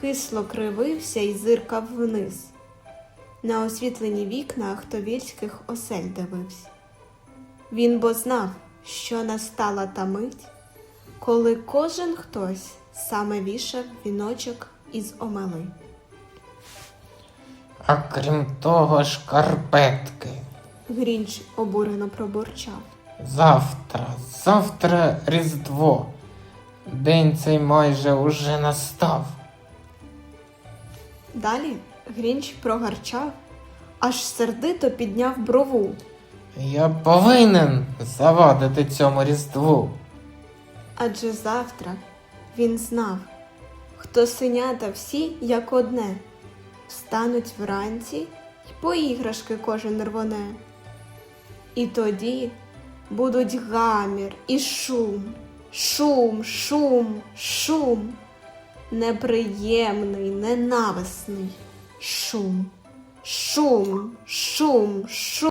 кисло кривився і зиркав вниз. На освітлені вікна ахтовільських осель дивився. Він бо знав, що настала та мить, коли кожен хтось саме вішав віночок із омели. А крім того, шкарпетки. Грінч обурено пробурчав. Завтра, завтра Різдво. День цей майже уже настав. Далі Грінч прогарчав, аж сердито підняв брову. Я повинен завадити цьому Різдву. Адже завтра він знав, хто синята всі як одне, встануть вранці й по іграшки кожен рвоне. І тоді будуть гамір і шум, шум, шум, шум, неприємний, ненависний. Шум, шум, шум, шум.